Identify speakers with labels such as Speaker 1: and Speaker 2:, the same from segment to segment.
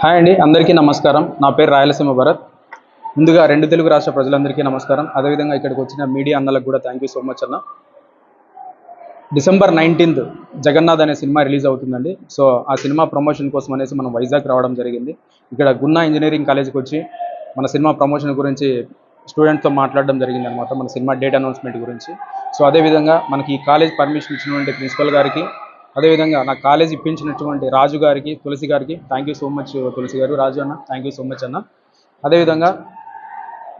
Speaker 1: Hi అండి అందరికీ నమస్కారం. నా పేరు రాయలసీమ భరత్. ముందుగా రెండు తెలుగు రాష్ట్ర ప్రజలందరికీ నమస్కారం. అదేవిధంగా ఇక్కడికి వచ్చిన మీడియా అన్నలకు కూడా థ్యాంక్ యూ సో మచ్ అన్న. డిసెంబర్ నైన్టీన్త్ జగన్నాథ్ అనే సినిమా రిలీజ్ అవుతుందండి. సో ఆ సినిమా ప్రమోషన్ కోసం అనేసి మనం వైజాగ్ రావడం జరిగింది. ఇక్కడ గున్నా ఇంజనీరింగ్ కాలేజీకి వచ్చి మన సినిమా ప్రమోషన్ గురించి స్టూడెంట్తో మాట్లాడడం జరిగింది అనమాట మన సినిమా డేట్ అనౌన్స్మెంట్ గురించి. సో అదేవిధంగా మనకి ఈ కాలేజ్ పర్మిషన్ ఇచ్చినటువంటి ప్రిన్సిపల్ గారికి అదేవిధంగా నా కాలేజ్ ఇప్పించినటువంటి రాజు గారికి తులసి గారికి thank you so much Tulasi garu Raju అన్న థ్యాంక్ యూ సో మచ్ అన్న. అదేవిధంగా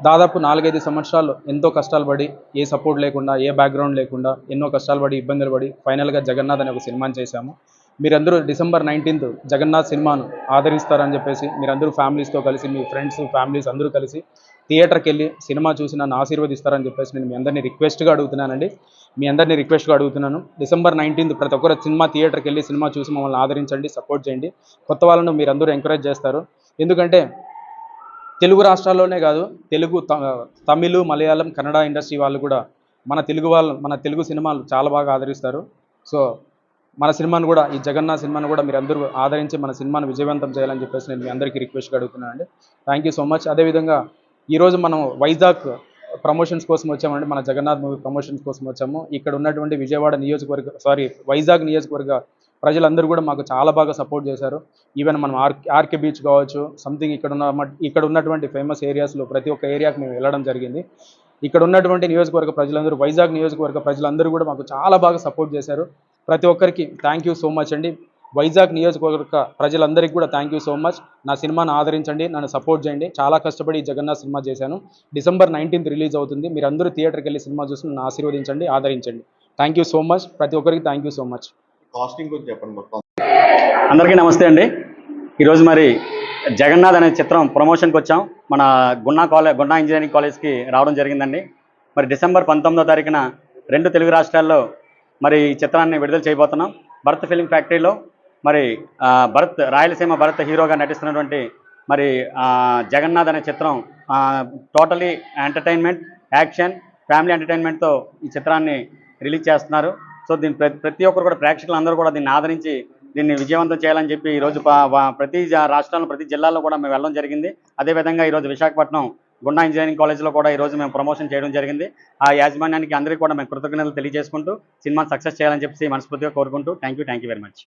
Speaker 1: దాదాపు నాలుగైదు సంవత్సరాలు ఎంతో కష్టాలు పడి ఏ సపోర్ట్ లేకుండా ఏ బ్యాక్గ్రౌండ్ లేకుండా ఎన్నో కష్టాలు పడి ఇబ్బందులు పడి ఫైనల్గా జగన్నాథ్ అనే ఒక సినిమాని చేశాము. మీరందరూ డిసెంబర్ నైన్టీన్త్ జగన్నాథ్ సినిమాను ఆదరిస్తారని చెప్పేసి మీరందరూ ఫ్యామిలీస్తో కలిసి మీ ఫ్రెండ్స్ ఫ్యామిలీస్ అందరూ కలిసి థియేటర్కి వెళ్ళి సినిమా చూసి నన్ను ఆశీర్వదిస్తారని చెప్పేసి నేను మీ అందరినీ రిక్వెస్ట్గా అడుగుతున్నానండి. మీ అందరినీ రిక్వెస్ట్గా అడుగుతున్నాను. డిసెంబర్ నైన్టీన్త్ ప్రతి ఒక్కరు సినిమా థియేటర్కి వెళ్ళి సినిమా చూసి మమ్మల్ని ఆదరించండి సపోర్ట్ చేయండి. కొత్త వాళ్ళను మీరందరూ ఎంకరేజ్ చేస్తారు. ఎందుకంటే తెలుగు రాష్ట్రాల్లోనే కాదు తెలుగు త- మలయాళం కన్నడ ఇండస్ట్రీ వాళ్ళు కూడా మన తెలుగు వాళ్ళు మన తెలుగు సినిమాలు చాలా బాగా ఆదరిస్తారు. సో మన సినిమాను కూడా ఈ జగన్నాథ్ సినిమాను కూడా మీరు అందరూ ఆదరించి మన సినిమాను విజయవంతం చేయాలని చెప్పేసి నేను మీ అందరికీ రిక్వెస్ట్గా అడుగుతున్నాను అండి థ్యాంక్ యూ సో మచ్. అదేవిధంగా ఈరోజు మనం వైజాగ్ ప్రమోషన్స్ కోసం వచ్చామండి మన జగన్నాథ్ మూవీ ప్రమోషన్స్ కోసం వచ్చాము. ఇక్కడ ఉన్నటువంటి విజయవాడ నియోజకవర్గ సారీ వైజాగ్ నియోజకవర్గ ప్రజలందరూ కూడా మాకు చాలా బాగా సపోర్ట్ చేశారు. ఈవెన్ మనం ఆర్ ఆర్కే బీచ్ కావచ్చు సంథింగ్ ఇక్కడ ఉన్న ఇక్కడ ఉన్నటువంటి ఫేమస్ ఏరియాస్లో ప్రతి ఒక్క ఏరియాకి మేము వెళ్ళడం జరిగింది. ఇక్కడ ఉన్నటువంటి నియోజకవర్గ ప్రజలందరూ వైజాగ్ నియోజకవర్గ ప్రజలందరూ కూడా మాకు చాలా బాగా సపోర్ట్ చేశారు. ప్రతి ఒక్కరికి థ్యాంక్ యూ సో మచ్ అండి. వైజాగ్ నియోజకవర్గ ప్రజలందరికీ కూడా థ్యాంక్ యూ సో మచ్ నా సినిమాను ఆదరించండి నన్ను సపోర్ట్ చేయండి. చాలా కష్టపడి జగన్నాథ్ సినిమా చేశాను. డిసెంబర్ నైన్టీన్త్ రిలీజ్ అవుతుంది. మీరందరూ థియేటర్కి వెళ్ళి సినిమా చూసి నన్ను ఆశీర్వదించండి ఆదరించండి. థ్యాంక్ యూ సో మచ్ ప్రతి ఒక్కరికి thank you so much
Speaker 2: casting గురించి చెప్పండి మొత్తం.
Speaker 3: అందరికీ నమస్తే అండి. ఈరోజు మరి జగన్నాథ్ అనే చిత్రం ప్రమోషన్కి వచ్చాం. మన గున్నా కాలేజ్ గున్నా ఇంజనీరింగ్ కాలేజ్కి రావడం జరిగిందండి. మరి డిసెంబర్ పంతొమ్మిదో తారీఖున రెండు తెలుగు రాష్ట్రాల్లో మరి ఈ చిత్రాన్ని విడుదల చేయబోతున్నాం. భరత్ ఫిలిం ఫ్యాక్టరీలో మరి భరత్ రాయలసీమ భరత్ హీరోగా నటిస్తున్నటువంటి మరి జగన్నాథ్ అనే చిత్రం టోటలీ ఎంటర్టైన్మెంట్ యాక్షన్ ఫ్యామిలీ ఎంటర్టైన్మెంట్తో ఈ చిత్రాన్ని రిలీజ్ చేస్తున్నారు. సో దీని ప్రతి ప్రతి ఒక్కరు కూడా ప్రేక్షకులందరూ కూడా దీన్ని ఆదరించి దీన్ని విజయవంతం చేయాలని చెప్పి ఈరోజు ప్రతి రాష్ట్రాల్లో ప్రతి జిల్లాలో కూడా మేము వెళ్ళడం జరిగింది. అదేవిధంగా ఈరోజు విశాఖపట్నం గుండా ఇంజనీరింగ్ కాలేజ్లో కూడా ఈరోజు మేము ప్రమోషన్ చేయడం జరిగింది. ఆ యాజమాన్యానికి అందరికీ కూడా మేము కృతజ్ఞతలు తెలియజేసుకుంటూ సినిమాని సక్సెస్ చేయాలని చెప్పి మనస్ఫూర్తిగా కోరుకుంటూ thank you thank you very much.